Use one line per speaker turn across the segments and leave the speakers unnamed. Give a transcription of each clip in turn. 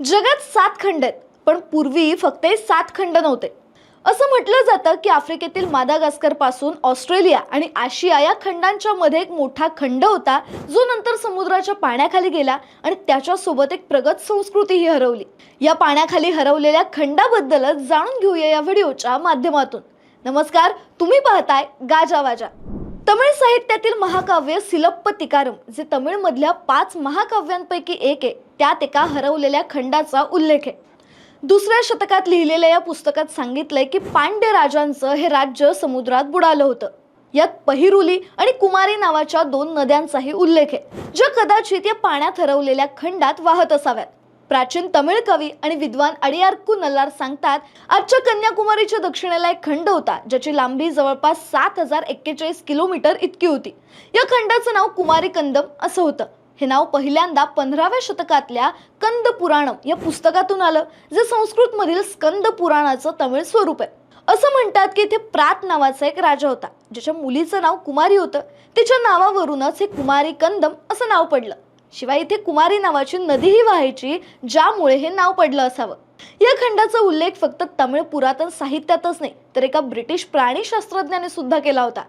जगात सात खंड आहेत पण पूर्वी फक्त सात खंड नव्हते. असं म्हटलं जातं की आफ्रिकेतील मादागास्करपासून ऑस्ट्रेलिया आणि आशिया या खंडांच्या मध्ये एक मोठा खंड होता जो नंतर समुद्राच्या पाण्याखाली गेला आणि त्याच्यासोबत एक प्रगत संस्कृतीही हरवली. या पाण्याखाली हरवलेल्या खंडाबद्दलच जाणून घेऊया या व्हिडिओच्या माध्यमातून. नमस्कार तुम्ही पाहताय गाजा वाजा. तमिळ साहित्यातील महाकाव्य सिलप्पतिकारम जे तमिळमधल्या पाच महाकाव्यांपैकी एक आहे त्यात एका हरवलेल्या खंडाचा उल्लेख आहे. दुसऱ्या शतकात लिहिलेल्या या पुस्तकात सांगितलंय की पांड्य राजांचं हे राज्य समुद्रात बुडालं होतं. यात पहिरुली आणि कुमारी नावाच्या दोन नद्यांचाही उल्लेख आहे ज्या कदाचित या पाण्यात हरवलेल्या खंडात वाहत असाव्यात. प्राचीन तमिळ कवी आणि विद्वान अडियार्कू नल्लार सांगतात आजच्या कन्याकुमारीच्या दक्षिणेला एक खंड होता ज्याची लांबी जवळपास सात हजार एक्केचाळीस किलोमीटर इतकी होती. या खंडाचं नाव कुमारी कंदम असं होतं. हे नाव पहिल्यांदा पंधराव्या शतकातल्या कंद पुराणम या पुस्तकातून आलं जे संस्कृतमधील स्कंद पुराणाचं तमिळ स्वरूप आहे. असं म्हणतात की इथे प्रात नावाचा एक राजा होता ज्याच्या मुलीचं नाव कुमारी होतं. तिच्या नावावरूनच हे कुमारी कंदम असं नाव पडलं. शिवाय इथे कुमारी नावाची नदीही वाहायची ज्यामुळे हे नाव पडलं असावं. या खंडाचा उल्लेख फक्त तमिळ पुरातन साहित्यातच नाही तर एका ब्रिटिश प्राणीशास्त्रज्ञाने सुद्धा केला होता.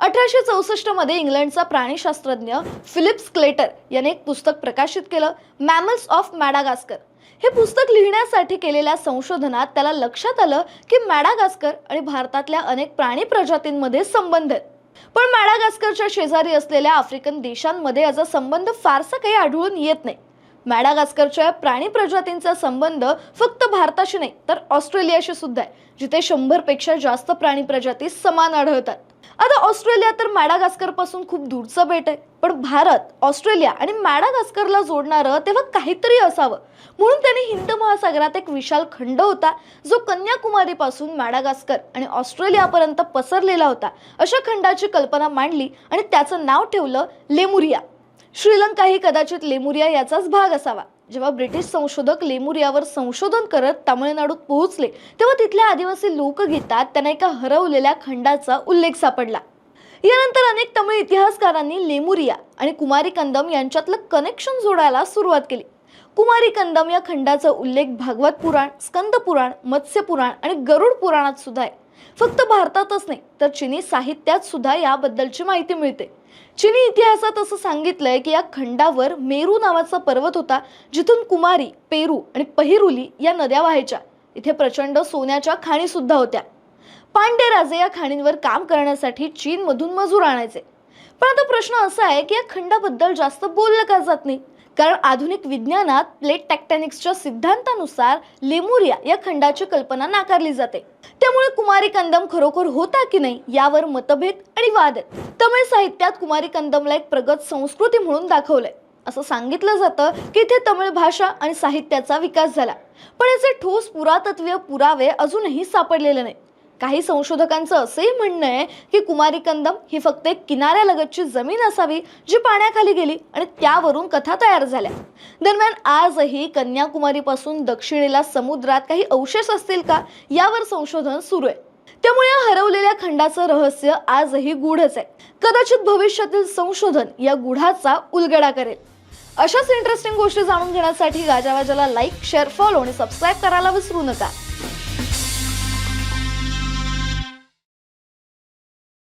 अठराशे चौसष्टमध्ये इंग्लंडचा प्राणीशास्त्रज्ञ फिलिप्स क्लेटर याने एक पुस्तक प्रकाशित केलं मॅमल्स ऑफ मॅडागास्कर. हे पुस्तक लिहिण्यासाठी केलेल्या संशोधनात त्याला लक्षात आलं की मॅडागास्कर आणि भारतातल्या अनेक प्राणी प्रजातींमध्ये संबंध आहेत. पण मॅडागास्करच्या शेजारी असलेल्या आफ्रिकन देशांमध्ये याचा संबंध फारसा काही आढळून येत नाही. मॅडागास्करच्या प्राणी प्रजातींचा संबंध फक्त भारताशी नाही तर ऑस्ट्रेलियाशी सुद्धा आहे जिथे शंभरपेक्षा जास्त प्राणी प्रजाती समान आढळतात. आता ऑस्ट्रेलिया तर मॅडागास्करपासून खूप दूरचं बेट आहे. पण भारत ऑस्ट्रेलिया आणि मॅडागास्करला जोडणारं तेव्हा काहीतरी असावं. म्हणून त्याने हिंद महासागरात एक विशाल खंड होता जो कन्याकुमारीपासून मॅडागास्कर आणि ऑस्ट्रेलियापर्यंत पसरलेला होता. अशा खंडाची कल्पना मांडली आणि त्याचं नाव ठेवलं लेमुरिया. श्रीलंका ही कदाचित लेमुरिया याचाच भाग असावा. जेव्हा ब्रिटिश संशोधक लेमुरियावर संशोधन करत तामिळनाडूत पोहोचले तेव्हा तिथल्या आदिवासी लोकगीतात त्यांना एका हरवलेल्या खंडाचा उल्लेख सापडला. यानंतर अनेक तमिळ इतिहासकारांनी लेमुरिया आणि कुमारी कंदम यांच्यातलं कनेक्शन जोडायला सुरुवात केली. कुमारी कंदम या खंडाचा उल्लेख भागवत पुराण स्कंद पुराण मत्स्य पुराण आणि गरुड पुराणात सुद्धा आहे. फक्त भारतातच नाही तर चिनी साहित्यात सुद्धा याबद्दलची माहिती मिळते. चिनी इतिहासात असं सांगितलंय की या खंडावर मेरू नावाचा पर्वत होता जिथून कुमारी पेरू आणि पहिरुली या नद्या वाहायच्या. इथे प्रचंड सोन्याच्या खाणी सुद्धा होत्या. पांडे राजे या खाणींवर काम करण्यासाठी चीनमधून मजूर आणायचे. पण आता प्रश्न असा आहे की या खंडाबद्दल जास्त बोललं का जात नाही? कारण आधुनिक विज्ञानात प्लेट टॅक्टॅनिक्सच्या सिद्धांतानुसार लेमुरिया या खंडाची कल्पना नाकारली जाते. त्यामुळे कुमारी कंदम खरोखर होता की नाही यावर मतभेद आणि वाद आहेत. तमिळ साहित्यात कुमारी कंदमला एक प्रगत संस्कृती म्हणून दाखवलंय. असं सांगितलं जातं की इथे तमिळ भाषा आणि साहित्याचा विकास झाला. पण याचे ठोस पुरातत्वीय पुरावे अजूनही सापडलेले नाही काही संशोधकांचं असंही म्हणणं आहे की कुमारी कंदम ही फक्त एक किनाऱ्यालगतची जमीन असावी जी पाण्याखाली गेली आणि त्यावरून कथा तयार झाल्या. दरम्यान आजही कन्याकुमारीपासून दक्षिणेला समुद्रात काही अवशेष असतील का यावर संशोधन सुरू आहे. त्यामुळे या हरवलेल्या खंडाचं रहस्य आजही गूढच आहे. कदाचित भविष्यातील संशोधन या गुढाचा उलगडा करेल. अशाच इंटरेस्टिंग गोष्टी जाणून घेण्यासाठी गाजावाजाला लाईक शेअर फॉलो आणि सबस्क्राईब करायला विसरू नका.